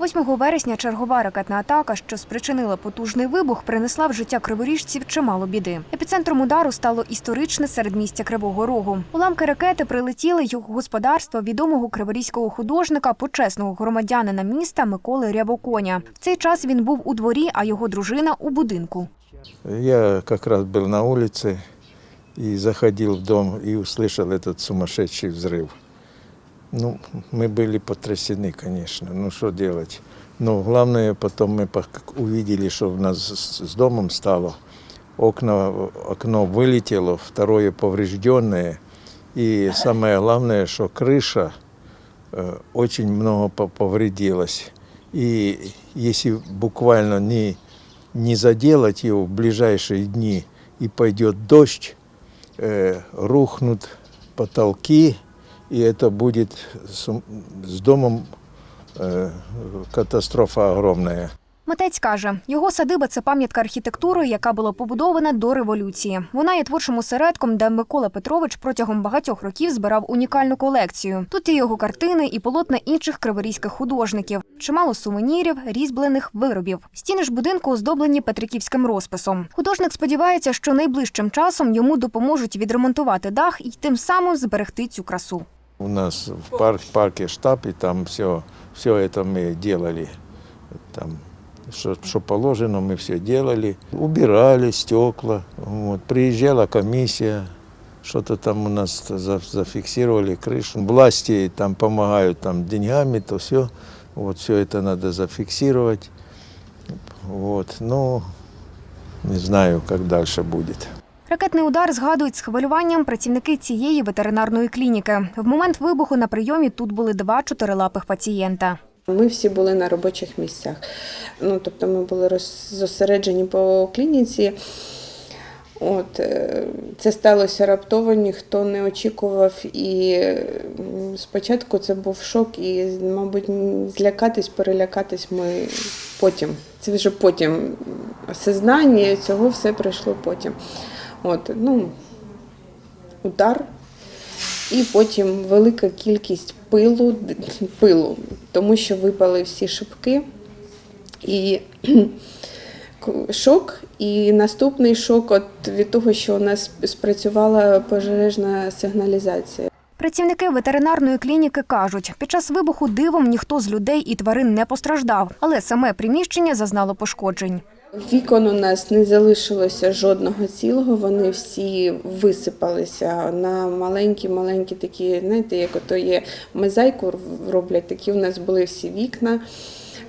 8 вересня чергова ракетна атака, що спричинила потужний вибух, принесла в життя криворіжців чимало біди. Епіцентром удару стало історичне середмістя Кривого Рогу. Уламки ракети прилетіли й у господарство відомого криворізького художника, почесного громадянина міста Миколи Рябоконя. В цей час він був у дворі, а його дружина у будинку. Я как раз был на улице и заходил в дом и услышал этот сумасшедший взрыв. Ну, мы были потрясены, конечно. Ну, что делать? Но главное, потом мы пок- увидели, что у нас с с домом стало. Окна, окно вылетело, второе поврежденное. И самое главное, что крыша э, очень много по- повредилась. И если буквально не, не заделать ее в ближайшие дни и пойдет дождь, э, рухнут потолки, и это будет с, с домом э, катастрофа огромная. Митець каже, його садиба це пам'ятка архітектури, яка була побудована до революції. Вона є творчим осередком, де Микола Петрович протягом багатьох років збирав унікальну колекцію. Тут є його картини і полотна інших криворізьких художників, чимало сувенірів, різьблених виробів. Стіни ж будинку оздоблені петриківським розписом. Художник сподівається, що найближчим часом йому допоможуть відремонтувати дах і тим самим зберегти цю красу. У нас в парк, парке штаб, и там все, все это мы делали. Там, что, что положено, мы все делали. Убирали стекла. Вот. Приезжала комиссия, что-то там у нас за- зафиксировали крышу. Власти там помогают там, деньгами, то все. Вот все это надо зафиксировать. Вот. Ну, не знаю, как дальше будет. Ракетний удар згадують з хвилюванням працівники цієї ветеринарної клініки. В момент вибуху на прийомі тут були два чотирилапих пацієнта. Ми всі були на робочих місцях. Ну, тобто ми були зосереджені по клініці. От, е, це сталося раптово, ніхто не очікував. І спочатку це був шок, і, мабуть, злякатись, перелякатись ми потім. Це вже потім осознання цього все прийшло потім. От, ну, удар, і потім велика кількість пилу, пилу тому що випали всі шибки. І шок, і наступний шок от від того, що у нас спрацювала пожежна сигналізація. Працівники ветеринарної клініки кажуть, під час вибуху дивом ніхто з людей і тварин не постраждав, але саме приміщення зазнало пошкоджень. Вікон у нас не залишилося жодного цілого, вони всі висипалися на маленькі-маленькі такі, знаєте, як ото є мозаїку роблять, такі у нас були всі вікна.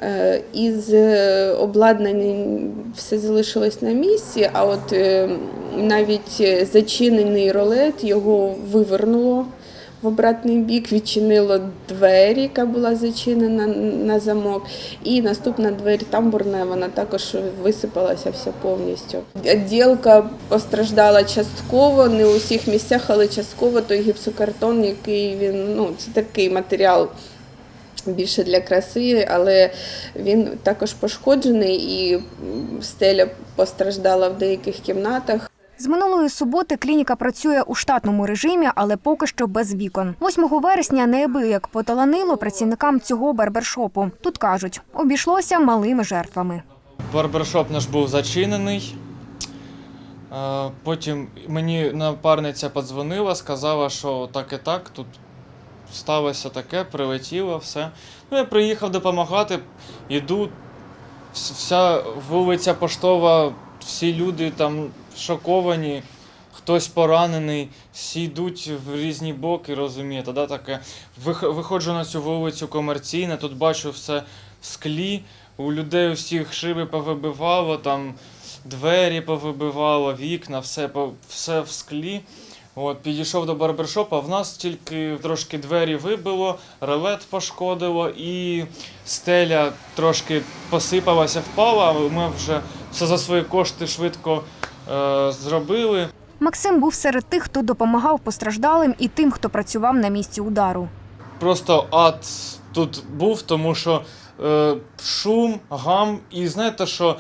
Е, Із е, обладнання все залишилось на місці, а от е, навіть зачинений ролет його вивернуло в обратний бік, відчинило двері, яка була зачинена на замок. І наступна двері тамбурна, вона також висипалася вся повністю. Ділка постраждала частково, не у всіх місцях, але частково той гіпсокартон, який він ну це такий матеріал. Більше для краси, але він також пошкоджений і стеля постраждала в деяких кімнатах. З минулої суботи клініка працює у штатному режимі, але поки що без вікон. 8 вересня неабияк поталанило працівникам цього барбершопу. Тут кажуть, обійшлося малими жертвами. Барбершоп наш був зачинений. Потім мені напарниця подзвонила, сказала, що так і так, тут сталося таке, прилетіло, все. Ну, я приїхав допомагати, іду, вся вулиця поштова, всі люди там шоковані, хтось поранений, всі йдуть в різні боки, розумієте, да, таке. Виходжу на цю вулицю комерційну, тут бачу все в склі, у людей усіх шиби повибивало, там двері повибивало, вікна, все, все в склі. От, підійшов до барбершопа, в нас тільки трошки двері вибило, релет пошкодило і стеля трошки посипалася, впала, ми вже все за свої кошти швидко зробили. Максим був серед тих, хто допомагав постраждалим і тим, хто працював на місці удару. Просто ад тут був, тому що е, шум, гам, і знаєте, що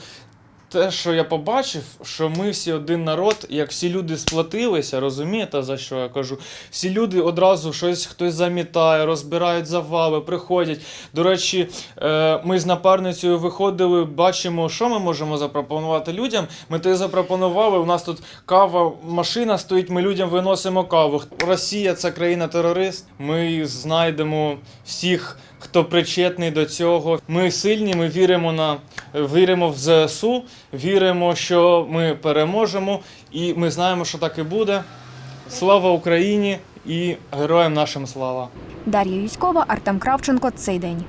те, що я побачив, що ми всі один народ, як всі люди сплотилися, розумієте, за що я кажу? Всі люди одразу щось хтось замітає, розбирають завали, приходять. До речі, е, ми з напарницею виходили, бачимо, що ми можемо запропонувати людям. Ми те запропонували. У нас тут кава, машина стоїть, ми людям виносимо каву. Росія це країна-терорист. Ми знайдемо всіх, хто причетний до цього. Ми сильні, ми віримо на віримо в ЗСУ, віримо, що ми переможемо, і ми знаємо, що так і буде. Слава Україні і героям нашим слава! Дар'я Юськова, Артем Кравченко. Цей день.